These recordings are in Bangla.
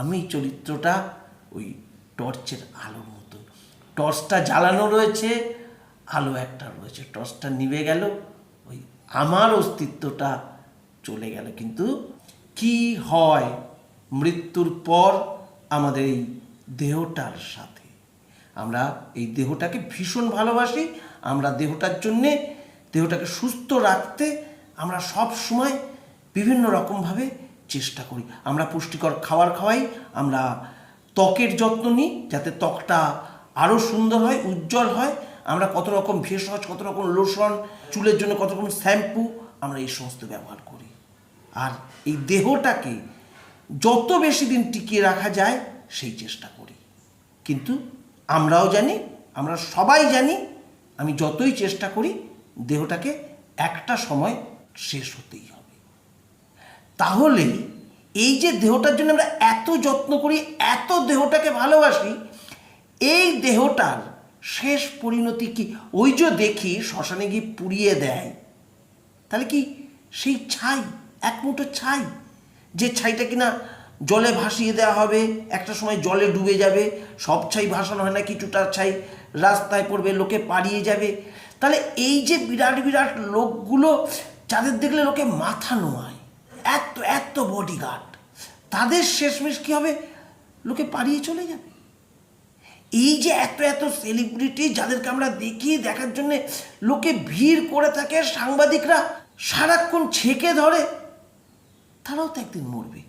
আমি চরিত্রটা ওই টর্চের আলোর মতো টর্চটা জ্বালানো রয়েছে, আলো একটা রয়েছে। টর্চটা নিভে গেল, ওই আমার অস্তিত্বটা চলে গেল। কিন্তু কি হয় মৃত্যুর পর আমাদের এই দেহটার সাথে? আমরা এই দেহটাকে ভীষণ ভালোবাসি, আমরা দেহটার জন্যে দেহটাকে সুস্থ রাখতে আমরা সব সময় বিভিন্ন রকমভাবে চেষ্টা করি। আমরা পুষ্টিকর খাবার খাওয়াই, আমরা ত্বকের যত্ন নিই যাতে ত্বকটা আরও সুন্দর হয়, উজ্জ্বল হয়। আমরা কত রকম ভেষজ, কত রকম লোশন, চুলের জন্য কত রকম শ্যাম্পু, আমরা এই সমস্ত ব্যবহার করি। আর এই দেহটাকে যত বেশি দিন টিকিয়ে রাখা যায়, সেই চেষ্টা করি। কিন্তু আমরাও জানি, আমরা সবাই জানি, আমি যতই চেষ্টা করি, দেহটাকে একটা সময় শেষ হতেই হবে। তাহলে এই যে দেহটার জন্য আমরা এত যত্ন করি, এত দেহটাকে ভালোবাসি, এই দেহটার শেষ পরিণতি কি? ওই যে দেখি শ্মশানে গিয়ে পুড়িয়ে দেয়। তাহলে কি সেই ছাই, এক মুঠো ছাই, যে ছাইটা কিনা জলে ভাসিয়ে দেওয়া হবে, একটা সময় জলে ডুবে যাবে, সব ছাই ভাসানো হয় না, কিছুটা ছাই রাস্তায় পড়বে, লোকে পালিয়ে যাবে। তাহলে এই যে বিরাট বিরাট লোকগুলো, যাদের দেখলে লোকে মাথা নোয়ায় এত এত বডিগার্ড তাদের শেষমেশ কী হবে? লোকে পালিয়ে চলে যাবে। এই যে এত এত সেলিব্রিটি যাদেরকে আমরা দেখি দেখার জন্যে লোকে ভিড় করে থাকে, সাংবাদিকরা সারাক্ষণ ছেঁকে ধরে, তারাও তো একদিন মরবে।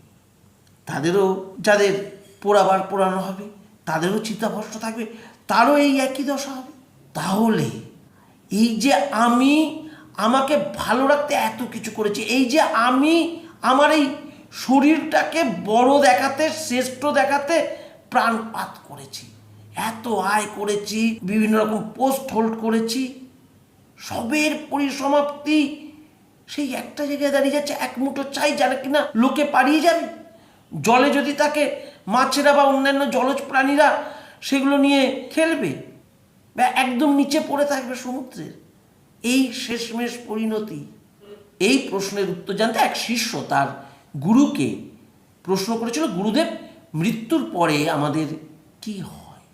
তাদেরও যাদের পোড়াবার পোড়ানো হবে, তাদেরও চিতাভস্ত থাকবে, তারও এই একই দশা হবে। তাহলে এই যে আমি, আমাকে ভালো রাখতে এত কিছু করেছি, এই যে আমি আমার এই শরীরটাকে বড় দেখাতে, শ্রেষ্ঠ দেখাতে প্রাণপাত করেছি। এত আয় করেছি, বিভিন্ন রকম পোস্ট হোল্ড করেছি। সবের পরিসমাপ্তি, সেই একটা জায়গায় দাঁড়িয়ে যাচ্ছে, এক মুঠো চাই যারা কিনা লোকে পাড়িয়ে যাবে। জলে যদি তাকে মাছেরা বা অন্যান্য জলজ প্রাণীরা সেগুলো নিয়ে খেলবে, বা একদম নিচে পড়ে থাকবে সমুদ্রের, এই শেষমেশ পরিণতি এই প্রশ্নের উত্তর জানতে এক শিষ্য তার গুরুকে প্রশ্ন করেছিল, গুরুদেব, মৃত্যুর পরে আমাদের কি হয়?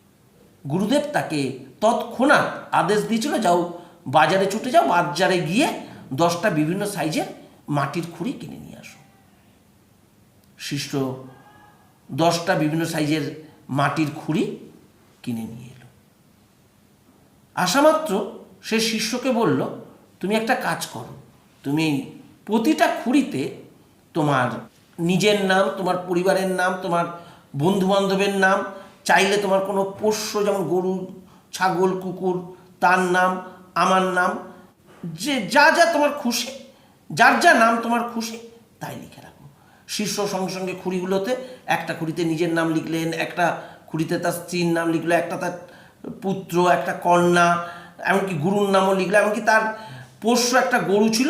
গুরুদেব তাকে তৎক্ষণাৎ আদেশ দিয়েছিল, যাও বাজারে ছুটে যাও, বাজারে গিয়ে দশটা বিভিন্ন সাইজের মাটির খুঁড়ি কিনে নিয়ে আসো। শিষ্য দশটা বিভিন্ন সাইজের মাটির খুঁড়ি কিনে নিয়ে এলো। আসামাত্র সে শিষ্যকে বলল, তুমি একটা কাজ করো তুমি প্রতিটা খুঁড়িতে তোমার নিজের নাম, তোমার পরিবারের নাম, তোমার বন্ধু বান্ধবের নাম, চাইলে তোমার কোনো পোষ্য যেমন গরু, ছাগল, কুকুর, তার নাম, আমার নাম, যে যা যা তোমার খুশি, যার যা নাম তোমার খুশি, তাই লিখে রাখো। শীর্ষ সঙ্গে সঙ্গে খুঁড়িগুলোতে একটা খুঁড়িতে নিজের নাম লিখলেন, একটা খুঁড়িতে তার স্ত্রীর নাম লিখলো, একটা তার পুত্র, একটা কন্যা, এমনকি গুরুর নামও লিখলো, এমনকি তার পোষ্য একটা গরু ছিল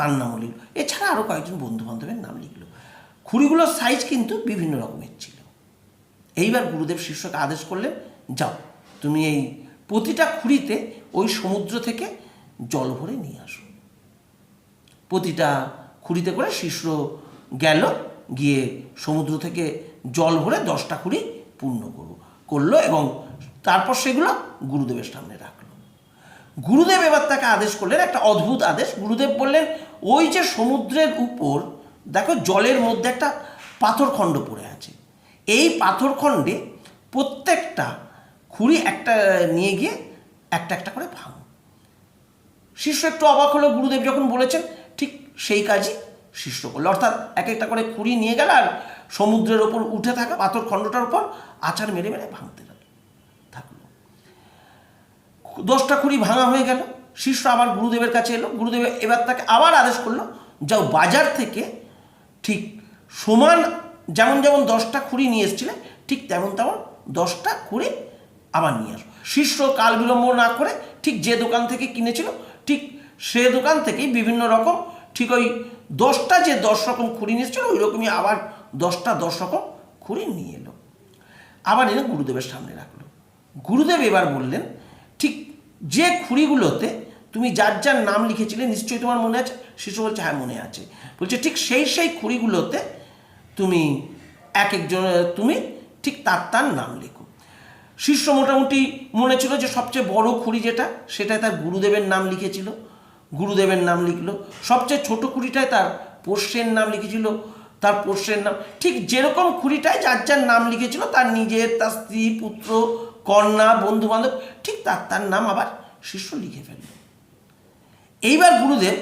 তার নামও লিখলো। এছাড়া আরও কয়েকজন বন্ধু বান্ধবের নাম লিখলো। খুঁড়িগুলোর সাইজ কিন্তু বিভিন্ন রকমের ছিল। এইবার গুরুদেব শিষ্যকে আদেশ করলেন, যাও, তুমি এই প্রতিটা খুঁড়িতে ওই সমুদ্র থেকে জল ভরে নিয়ে আসো। প্রতিটা খুঁড়িতে করে শিষ্য গেল, গিয়ে সমুদ্র থেকে জল ভরে দশটা খুঁড়ি পূর্ণ করো করল এবং তারপর সেগুলো গুরুদেবের সামনে রাখল। গুরুদেব এবার তাকে আদেশ করলেন, একটা অদ্ভুত আদেশ। গুরুদেব বললেন, ওই যে সমুদ্রের উপর, দেখো জলের মধ্যে একটা পাথরখণ্ড পড়ে আছে। এই পাথরখণ্ডে প্রত্যেকটা খুঁড়ি একটা নিয়ে গিয়ে একটা একটা করে ভাঙ। শিষ্য একটু অবাক হলো, গুরুদেব যখন বলেছেন, ঠিক সেই কাজই শিষ্য করল। অর্থাৎ এক একটা করে খুঁড়ি নিয়ে গেল আর সমুদ্রের ওপর উঠে থাকা পাথর খণ্ডটার উপর আচার মেরে মেরে ভাঙতে দশটা খুঁড়ি ভাঙা হয়ে গেল। শিষ্য আবার গুরুদেবের কাছে এলো। গুরুদেব এবার তাকে আবার আদেশ করল, যাও বাজার থেকে ঠিক সমান যেমন যেমন দশটা খুঁড়ি নিয়ে এসেছিলেন ঠিক তেমন তেমন দশটা খুঁড়ি আবার নিয়ে আসো। শিষ্য কাল বিলম্ব না করে ঠিক যে দোকান থেকে কিনেছিল, ঠিক সে দোকান থেকেই বিভিন্ন রকম ঠিক ওই দশটা যে দশ রকম খুঁড়ি নিয়ে এসেছিল, ওই রকমই আবার দশটা দশ রকম খুঁড়ি নিয়ে এলো। আবার এনে গুরুদেবের সামনে রাখল। গুরুদেব এবার বললেন যে খুঁড়িগুলোতে তুমি যার যার নাম লিখেছিলে, নিশ্চয়ই তোমার মনে আছে? শিশু বলছে হ্যাঁ মনে আছে। বলছে, ঠিক সেই সেই খুঁড়িগুলোতে তুমি এক একজন, তুমি ঠিক তার তার নাম লেখো। শিষ্য মোটামুটি মনে ছিল যে সবচেয়ে বড় খুঁড়ি যেটা, সেটাই তার গুরুদেবের নাম লিখেছিল। গুরুদেবের নাম লিখলো। সবচেয়ে ছোট খুঁড়িটায় তার পোষ্যের নাম লিখেছিল। তার পোষ্যের নাম, ঠিক যেরকম খুঁড়িটায় যার যার নাম লিখেছিল, তার নিজের, তার স্ত্রী, পুত্র কন্যা বন্ধু বান্ধব ঠিক তার তার নাম আবার শিষ্য লিখে ফেলল। এইবার গুরুদেব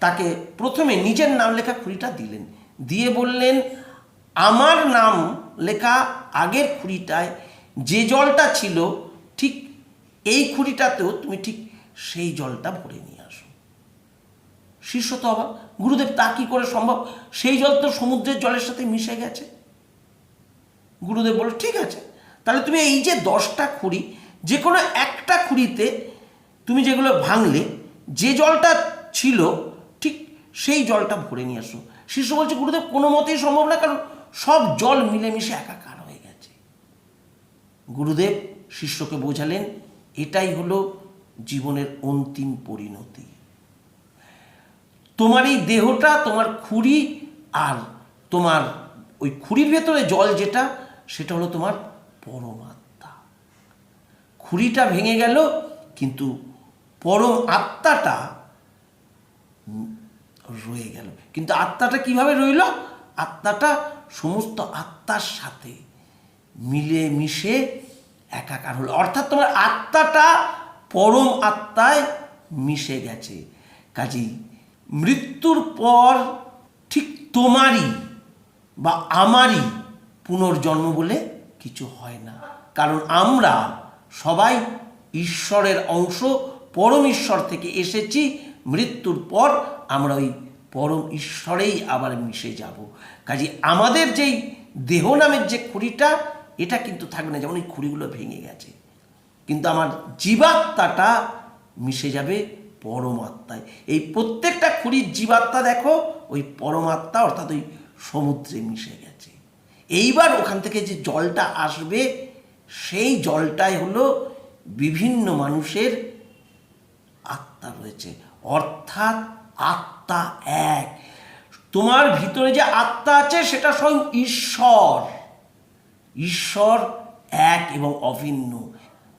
তাকে প্রথমে নিজের নাম লেখা খুঁড়িটা দিলেন। দিয়ে বললেন, আমার নাম লেখা আগের খুঁড়িটায় যে জলটা ছিল, ঠিক এই খুঁড়িটাতেও তুমি ঠিক সেই জলটা ভরে নিয়ে আসো। শিষ্য তো অবাক, গুরুদেব, তা কি করে সম্ভব? সেই জল তো সমুদ্রের জলের সাথে মিশে গেছে? গুরুদেব বলল, ঠিক আছে তাহলে তুমি এই যে দশটা খুঁড়ি যে কোনো একটা খুঁড়িতে তুমি যেগুলো ভাঙলে, যে জলটা ছিল, ঠিক সেই জলটা ভরে নিয়ে আসো। শিষ্য বলছে, গুরুদেব, কোনো মতেই সম্ভব না, কারণ সব জল মিলেমিশে একাকার হয়ে গেছে। গুরুদেব শিষ্যকে বোঝালেন, এটাই হলো জীবনের অন্তিম পরিণতি। তোমার এই দেহটা, তোমার খুঁড়ি আর তোমার ওই খুঁড়ির ভেতরে জল যেটা, সেটা হলো তোমার পরমাত্মা। খুঁড়িটা ভেঙে গেল, কিন্তু পরম আত্মাটা রয়ে গেল। কিন্তু আত্মাটা কীভাবে রইল? আত্মাটা সমস্ত আত্মার সাথে মিলে মিশে একাকার হলো। অর্থাৎ তোমার আত্মাটা পরম আত্মায় মিশে গেছে। কাজেই মৃত্যুর পর ঠিক তোমারই বা আমারই পুনর্জন্ম বলে কিছু হয় না। কারণ আমরা সবাই ঈশ্বরের অংশ, পরম ঈশ্বর থেকে এসেছি, মৃত্যুর পর আমরা ওই পরম ঈশ্বরেই আবার মিশে যাব। কাজে আমাদের যেই দেহ নামের যে খুঁড়িটা, এটা কিন্তু থাকবে না, যেমন এই খুঁড়িগুলো ভেঙে গেছে। কিন্তু আমার জীবাত্মাটা মিশে যাবে পরমাত্মায়। এই প্রত্যেকটা খুঁড়ির জীবাত্মা দেখো, ওই পরমাত্মা অর্থাৎ ওই সমুদ্রে মিশে গেছে। এইবার ওখান থেকে যে জলটা আসবে, সেই জলটাই হলো বিভিন্ন মানুষের আত্মা রয়েছে। অর্থাৎ আত্মা এক। তোমার ভিতরে যে আত্মা আছে, সেটা স্বয়ং ঈশ্বর। ঈশ্বর এক এবং অভিন্ন।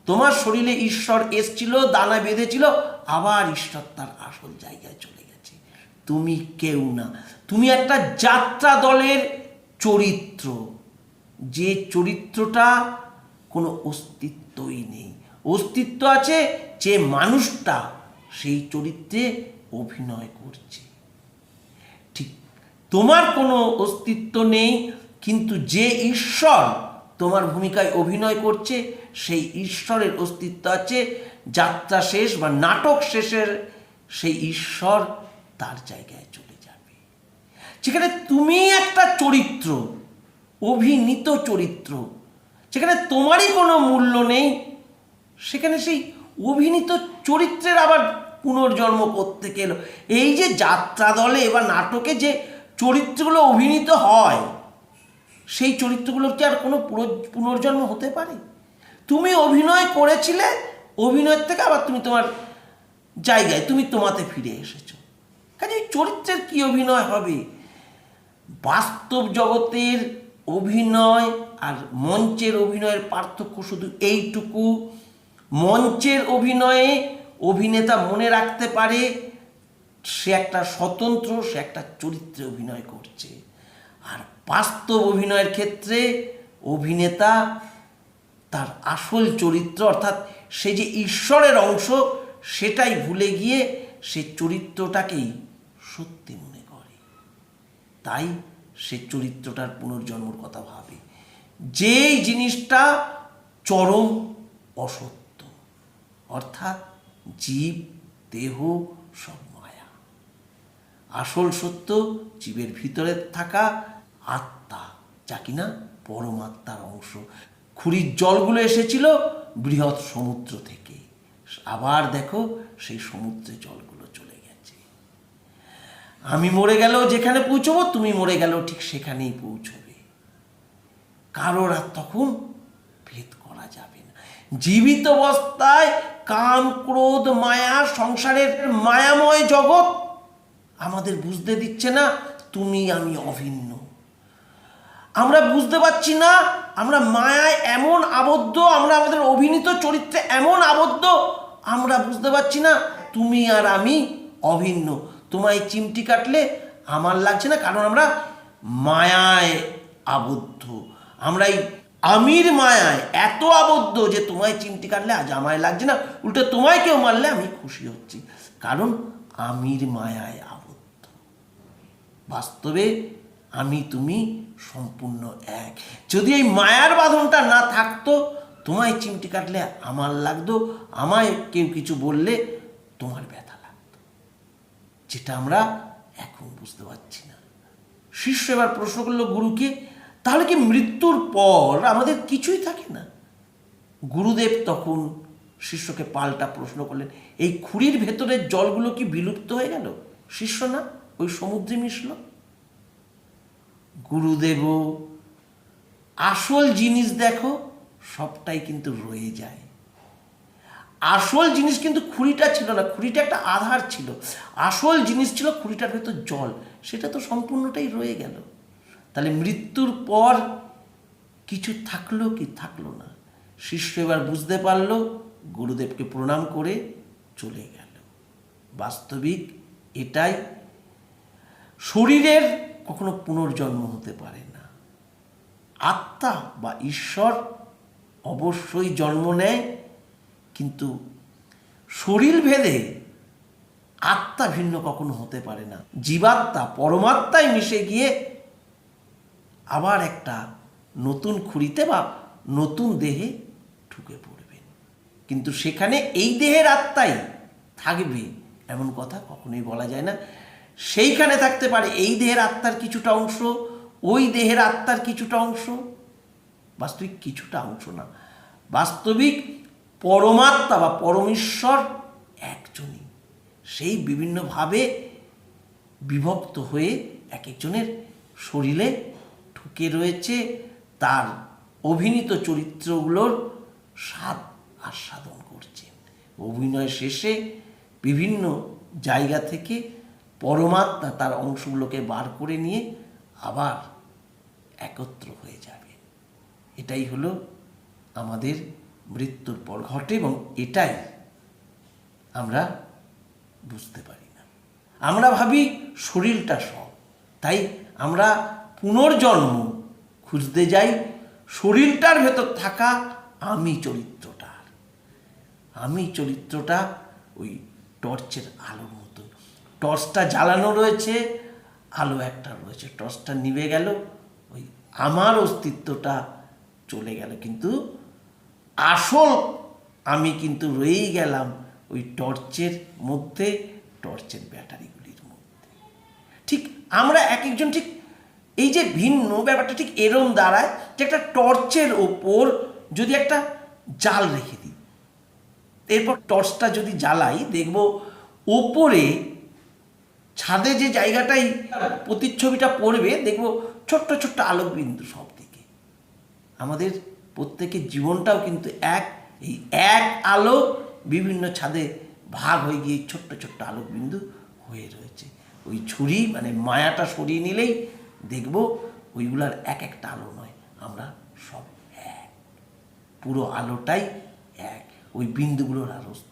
তোমার শরীরে ঈশ্বর এসছিল, দানা বেঁধেছিল, আবার ঈশ্বর তার আসল জায়গায় চলে গেছে। তুমি কেউ না। তুমি একটা যাত্রা দলের চরিত্র। যে চরিত্রটা কোনো অস্তিত্বই নেই। অস্তিত্ব আছে যে মানুষটা সেই চরিত্রে অভিনয় করছে। ঠিক তোমার কোনো অস্তিত্ব নেই, কিন্তু যে ঈশ্বর তোমার ভূমিকায় অভিনয় করছে, সেই ঈশ্বরের অস্তিত্ব আছে। যাত্রা শেষ বা নাটক শেষের সেই ঈশ্বর তার জায়গায় চলে যেখানে তুমি একটা চরিত্র, অভিনীত চরিত্র যেখানে তোমারই কোনো মূল্য নেই, সেখানে সেই অভিনীত চরিত্রের আবার পুনর্জন্ম করতে গেল এই যে যাত্রা দলে বা নাটকে যে চরিত্রগুলো অভিনীত হয়, সেই চরিত্রগুলোর কি আর কোনো পুনর্জন্ম হতে পারে? তুমি অভিনয় করেছিলে, অভিনয়ের থেকে আবার তুমি তোমার জায়গায়, তুমি তোমাতে ফিরে এসেছ। কাজে চরিত্রের কি অভিনয় হবে? বাস্তব জগতের অভিনয় আর মঞ্চের অভিনয়ের পার্থক্য শুধু এইটুকু। মঞ্চের অভিনয়ে অভিনেতা মনে রাখতে পারে, সে একটা স্বতন্ত্র, সে একটা চরিত্রে অভিনয় করছে। আর বাস্তব অভিনয়ের ক্ষেত্রে অভিনেতা তার আসল চরিত্র, অর্থাৎ সে যে ঈশ্বরের অংশ, সেটাই ভুলে গিয়ে সে চরিত্রটাকেই সত্যি তাই সে চরিত্রটার পুনর্জন্মর কথা ভাবে। যেই জিনিসটা চরম অসত্য, অর্থাৎ জীব, দেহ সব মায়া। আসল সত্য জীবের ভিতরে থাকা আত্মা, যা কিনা পরমাত্মার অংশ। খুঁড়ির জলগুলো এসেছিল বৃহৎ সমুদ্র থেকে। আবার দেখো সেই সমুদ্রে জলগুলো। আমি মরে গেলেও যেখানে পৌঁছবো, তুমি মরে গেলেও ঠিক সেখানেই পৌঁছবে। কারোর আর তখন ভেদ করা যাবে না। জীবিত অবস্থায় কাম, ক্রোধ, মায়া, সংসারের মায়াময় জগৎ আমাদের বুঝতে দিচ্ছে না, তুমি, আমি অভিন্ন। আমরা বুঝতে পারছি না, আমরা মায়ায় এমন আবদ্ধ, আমরা আমাদের অভিনীত চরিত্রে এমন আবদ্ধ, আমরা বুঝতে পারছি না, তুমি আর আমি অভিন্ন। তোমায় চিমটি কাটলে আমার লাগছে না, কারণ আমরা মায়ায় আবদ্ধ। আমরা এই আমির মায়ায় এত আবদ্ধ যে তোমায় চিমটি কাটলে আজ আমায় লাগছে না। উল্টো তোমায় কেউ মারলে আমি খুশি হচ্ছি, কারণ আমির মায়ায় আবদ্ধ। বাস্তবে আমি তুমি সম্পূর্ণ এক। যদি এই মায়ার বাঁধনটা না থাকতো, তোমায় চিমটি কাটলে আমার লাগতো, আমায় কেউ কিছু বললে তোমার ব্যথা যেটা আমরা এখন বুঝতে পারছি না। শিষ্য এবার প্রশ্ন করল, গুরুকে, তাহলে কি মৃত্যুর পর আমাদের কিছুই থাকে না? গুরুদেব তখন শিষ্যকে পাল্টা প্রশ্ন করলেন, এই খুঁড়ির ভেতরের জলগুলো কি বিলুপ্ত হয়ে গেল? শিষ্য না, ওই সমুদ্রে মিশল? গুরুদেব আসল জিনিস দেখো, সবটাই কিন্তু রয়ে যায়। আসল জিনিস কিন্তু খুঁড়িটা ছিল না, খুঁড়িটা একটা আধার ছিল। আসল জিনিস ছিল খুঁড়িটার ভেতর জল। সেটা তো সম্পূর্ণটাই রয়ে গেল। তাহলে মৃত্যুর পর কিছু থাকল কি থাকল না? শিষ্য এবার বুঝতে পারল, গুরুদেবকে প্রণাম করে চলে গেল। বাস্তবিক এটাই। শরীরের কখনো পুনর্জন্ম হতে পারে না। আত্মা বা ঈশ্বর অবশ্যই জন্ম নেয়। কিন্তু শরীর ভেদে আত্মা ভিন্ন কখনো হতে পারে না। জীবাত্মা পরমাত্মায় মিশে গিয়ে আবার একটা নতুন খুঁড়িতে বা নতুন দেহে ঢুকে পড়বেন কিন্তু সেখানে এই দেহের আত্মাই থাকবে এমন কথা কখনোই বলা যায় না। সেইখানে থাকতে পারে এই দেহের আত্মার কিছুটা অংশ, ওই দেহের আত্মার কিছুটা অংশ। বাস্তবিক কিছুটা অংশ না। বাস্তবিক পরমাত্মা বা পরমেশ্বর একজনই। সেই বিভিন্নভাবে বিভক্ত হয়ে এক একজনের শরীরে ঢুকে রয়েছে তার অভিনীত চরিত্রগুলোর স্বাদ আস্বাদন করছেন অভিনয় শেষে বিভিন্ন জায়গা থেকে পরমাত্মা তার অংশগুলোকে বার করে নিয়ে আবার একত্র হয়ে যাবে। এটাই হলো আমাদের মৃত্যুর পর ঘটে এবং এটাই আমরা বুঝতে পারি না। আমরা ভাবি শরীরটা সব, তাই আমরা পুনর্জন্ম খুঁজতে যাই শরীরটার ভেতর থাকা আমি চরিত্রটার আমি চরিত্রটা ওই টর্চের আলোর মতো টর্চটা জ্বালানো রয়েছে, আলো একটা রয়েছে। টর্চটা নিভে গেল, ওই আমার অস্তিত্বটা চলে গেল। কিন্তু আসল, আমি কিন্তু রয়েই গেলাম ওই টর্চের মধ্যে, টর্চের ব্যাটারিগুলির মধ্যে। ঠিক আমরা এক একজন ঠিক এই যে ভিন্ন ব্যাপারটা ঠিক এরম দাঁড়ায় যে একটা টর্চের ওপর যদি একটা জাল রেখে দিই। এরপর টর্চটা যদি জ্বালাই, দেখব ওপরে ছাদে যে জায়গাটাই প্রতিচ্ছবিটা পড়বে, দেখব ছোট্ট ছোট্ট আলোক বিন্দু সব দিকে আমাদের প্রত্যেকের জীবনটাও কিন্তু এক, এই এক আলো বিভিন্ন ছাদে ভাগ হয়ে গিয়ে ছোট্ট ছোট্ট আলোক বিন্দু হয়ে রয়েছে। ওই ছুরি মানে মায়াটা সরিয়ে নিলেই দেখব ওইগুলার এক একটা আলো নয়, আমরা সব এক। পুরো আলোটাই এক। ওই বিন্দুগুলোর আর অস্তিত্ব